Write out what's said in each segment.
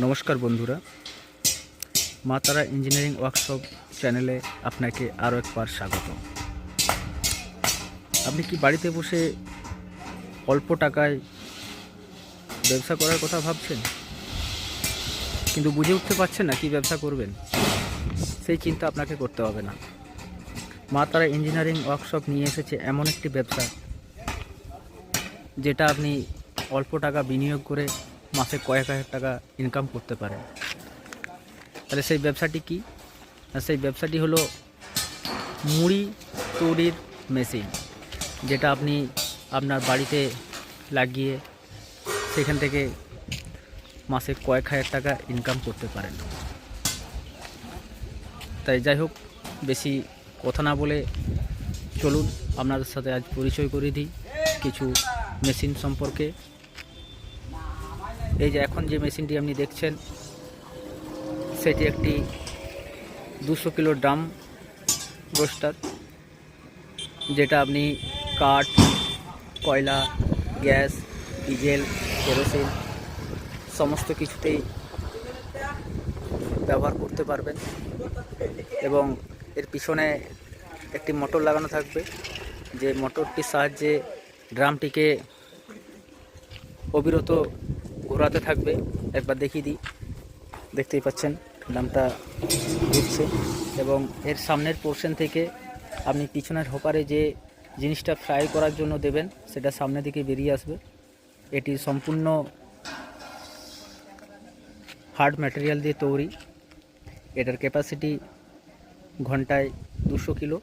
নমস্কার বন্ধুরা। মা তারা ইঞ্জিনিয়ারিং ওয়ার্কশপ চ্যানেলে আপনাকে আরও একবার স্বাগত আপনি কি বাড়িতে বসে অল্প টাকায় ব্যবসা করার কথা ভাবছেন? কিন্তু বুঝে উঠতে পারছেন না কি ব্যবসা করবেন? সেই চিন্তা আপনাকে করতে হবে না। মা তারা ইঞ্জিনিয়ারিং ওয়ার্কশপ নিয়ে এসেছে এমন একটি ব্যবসা, যেটা আপনি অল্প টাকা বিনিয়োগ করে মাসে কয়েক হাজার টাকা ইনকাম করতে পারেন। তাহলে সেই ব্যবসাটি কি? সেই ব্যবসাটি হলো মুড়ি তৈরির মেশিন যেটা আপনি আপনার বাড়িতে লাগিয়ে সেখান থেকে মাসে কয়েক হাজার টাকা ইনকাম করতে পারেন। তাই যাই হোক, বেশি কথা না বলে চলুন, আপনাদের সাথে আজ পরিচয় করে দিই। কিছু মেশিন সম্পর্কে এই যে এখন যে মেশিনটি আপনি দেখছেন, সেটি একটি দুশো কিলো ড্রাম রোস্টার, যেটা আপনি কাঠ, কয়লা, গ্যাস, ডিজেল, কেরোসিন সমস্ত কিছুতেই ব্যবহার করতে পারবেন এবং এর পিছনে একটি মোটর লাগানো থাকবে। যে মোটরটির সাহায্যে ড্রামটিকে অবিরত ঘোরাতে থাকবে। একবার দেখিয়ে দিই। দেখতেই পাচ্ছেন ড্রামটা ঘুরছে এবং এর সামনের পোর্শন থেকে আপনি পিছনের হোপারে যে জিনিসটা ফ্রাই করার জন্য দেবেন, সেটা সামনের দিকে বেরিয়ে আসবে। এটি সম্পূর্ণ হার্ড ম্যাটেরিয়াল দিয়ে তৈরি। এটার ক্যাপাসিটি ঘন্টায় দুশো কিলো।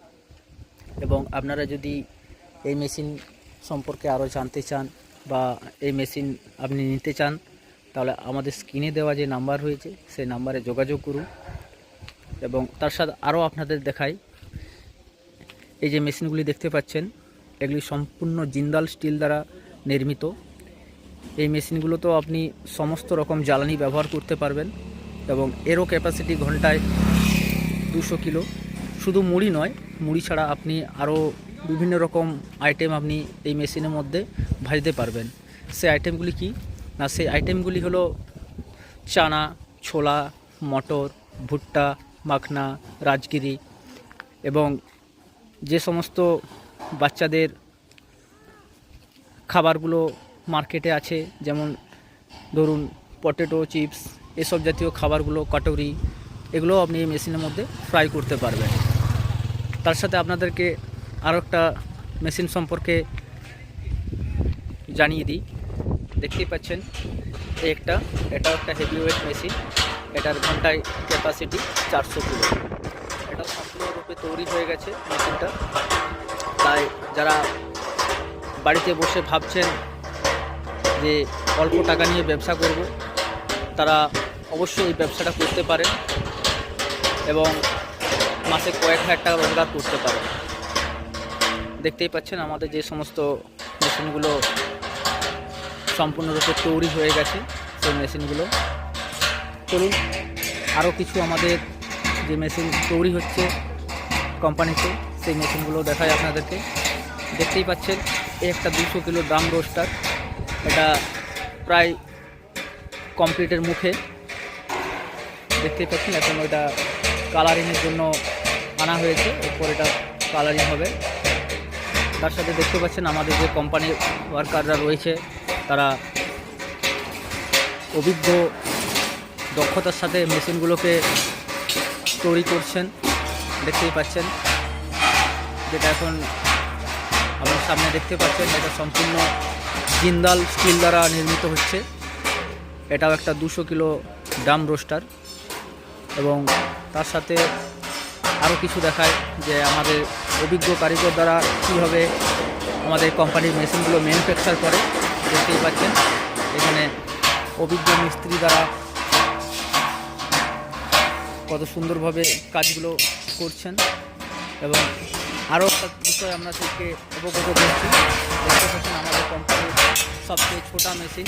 এবং আপনারা যদি এই মেশিন সম্পর্কে আরও জানতে চান বা এই মেশিন আপনি নিতে চান, তাহলে আমাদের স্ক্রিনে দেওয়া যে নাম্বার রয়েছে, সেই নাম্বারে যোগাযোগ করুন। এবং তার সাথে আরও আপনাদের দেখাই, এই যে মেশিনগুলি দেখতে পাচ্ছেন, এগুলি সম্পূর্ণ জিন্দাল স্টিল দ্বারা নির্মিত। এই মেশিনগুলোতেও আপনি সমস্ত রকম জ্বালানি ব্যবহার করতে পারবেন এবং এরও ক্যাপাসিটি ঘন্টায় দুশো কিলো। শুধু মুড়ি নয়, মুড়ি ছাড়া আপনি আরও বিভিন্ন রকম আইটেম আপনি এই মেশিনের মধ্যে ভাজতে পারবেন। সেই আইটেমগুলি কি? না, সেই আইটেমগুলি হলো চানা, ছোলা, মটর, ভুট্টা, মাখনা, রাজগিরি এবং যে সমস্ত বাচ্চাদের খাবারগুলো মার্কেটে আছে, যেমন ধরুন পটেটো, চিপস, এসব জাতীয় খাবারগুলো, কাটরি, এগুলোও আপনি এই মেশিনের মধ্যে ফ্রাই করতে পারবেন। তার সাথে আপনাদেরকে আরও একটা মেশিন সম্পর্কে জানিয়ে দিই। দেখতেই পাচ্ছেন একটা, এটাও একটা হেভি ওয়েট মেশিন এটার ঘন্টায় ক্যাপাসিটি চারশো কিলো। এটা সম্পূর্ণরূপে তৈরি হয়ে গেছে মেশিনটা তাই যারা বাড়িতে বসে ভাবছেন যে অল্প টাকা নিয়ে ব্যবসা করব, তারা অবশ্যই এই ব্যবসাটা করতে পারেন এবং মাসে কয়েক হাজার টাকা রোজগার করতে পারেন। দেখতেই পাচ্ছেন আমাদের যে সমস্ত মেশিনগুলো সম্পূর্ণরূপে তৈরি হয়ে গেছে সেই মেশিনগুলো। চলুন, আরও কিছু আমাদের যে মেশিন তৈরি হচ্ছে কোম্পানিতে, সেই মেশিনগুলো দেখায় আপনাদেরকে। দেখতেই পাচ্ছেন একটা দুশো কিলো ড্রাম রোস্টার। এটা প্রায় কমপ্লিটের মুখে। দেখতেই পাচ্ছেন, এখন ওইটা কালারিংয়ের জন্য আনা হয়েছে, এরপর এটা কালারিং হবে। তার সাথে দেখতে পাচ্ছেন, আমাদের যে কোম্পানির ওয়ার্কাররা রয়েছে তারা অভিজ্ঞ দক্ষতার সাথে মেশিনগুলোকে তৈরি করছেন। দেখতেই পাচ্ছেন যেটা এখন আপনার সামনে দেখতে পাচ্ছেন, এটা সম্পূর্ণ জিন্দাল স্টিল দ্বারা নির্মিত হচ্ছে। এটাও একটা দুশো কিলো ড্রাম রোস্টার এবং তার সাথে আরও কিছু দেখায় যে আমাদের অভিজ্ঞ কারিগর দ্বারা কীভাবে আমাদের কোম্পানির মেশিনগুলো ম্যানুফ্যাকচার করে। দেখতেই পাচ্ছেন। এখানে অভিজ্ঞ মিস্ত্রি দ্বারা কত সুন্দরভাবে কাজগুলো করছেন এবং আরও একটা বিষয় আমরা থেকে অবগত করছি। দেখতে পাচ্ছেন আমাদের কোম্পানির সবচেয়ে ছোটা মেশিন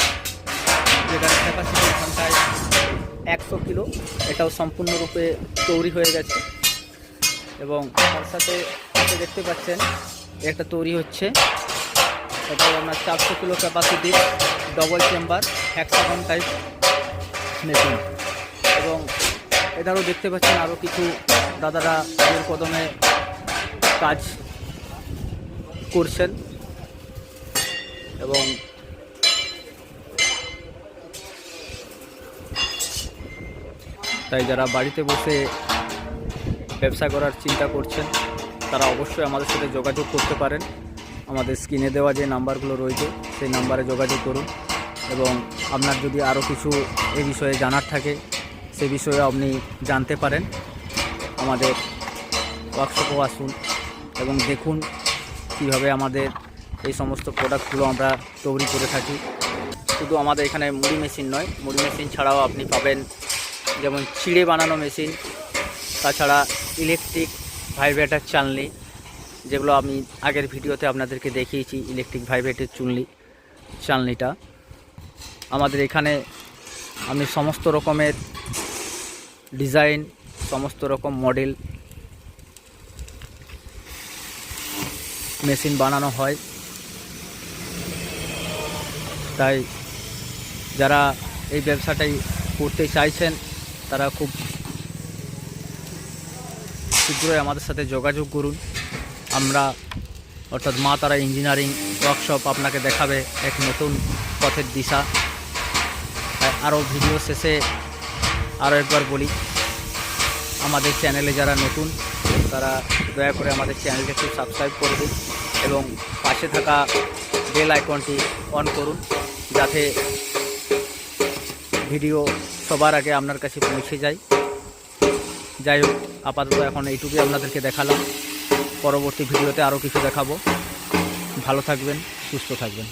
যেটার ক্যাপাসিটি ঘন্টায় একশো কিলো। এটাও সম্পূর্ণরূপে তৈরি হয়ে গেছে এবং তার সাথে সাথে দেখতে পাচ্ছেন একটা তৈরি হচ্ছে। এটাও আপনার চারশো kilo ক্যাপাসিটির double chamber hexagon type machine এবং এধারও দেখতে পাচ্ছেন আরও কিছু দাদারা জোর কদমে কাজ করছেন। এবং তাই যারা বাড়িতে বসে ব্যবসা করার চিন্তা করছেন, তারা অবশ্যই আমাদের সাথে যোগাযোগ করতে পারেন। আমাদের স্ক্রিনে দেওয়া যে নাম্বারগুলো রয়েছে, সেই নাম্বারে যোগাযোগ করুন। এবং আপনার যদি আরও কিছু এ বিষয়ে জানার থাকে, সে বিষয়ে আপনি জানতে পারেন। আমাদের ওয়ার্কশপও আসুন এবং দেখুন কীভাবে আমাদের এই সমস্ত প্রোডাক্টগুলো আমরা তৈরি করে থাকি। শুধু আমাদের এখানে মুড়ি মেশিন নয়, মুড়ি মেশিন ছাড়াও আপনি পাবেন যেমন চিড়ে বানানো মেশিন তাছাড়া ইলেকট্রিক ভাইব্রেটার চালনি যেগুলো আমি আগের ভিডিওতে আপনাদেরকে দেখিয়েছি ইলেকট্রিক ভাইব্রেটের চুনলি, চালনিটা। আমাদের এখানে আপনি সমস্ত রকমের ডিজাইন সমস্ত রকম মডেল মেশিন বানানো হয়। তাই যারা এই ব্যবসাটাই করতে চাইছেন, তারা খুব শীঘ্রই আমাদের সাথে যোগাযোগ করুন। আমরা, অর্থাৎ মা তারা ইঞ্জিনিয়ারিং ওয়ার্কশপ আপনাকে দেখাবে এক নতুন পথের দিশা। আরও ভিডিও শেষে আরও একবার বলি, আমাদের চ্যানেলে যারা নতুন, তারা দয়া করে আমাদের চ্যানেলকে একটু সাবস্ক্রাইব করে দিন এবং পাশে থাকা বেল আইকনটি অন করুন, যাতে ভিডিও সবার আগে আপনার কাছে পৌঁছে যায়। যাই হোক, আপাতত এখন এইটুকুই আপনাদেরকে দেখালাম। পরবর্তী ভিডিওতে আরও কিছু দেখাবো। ভালো থাকবেন সুস্থ থাকবেন।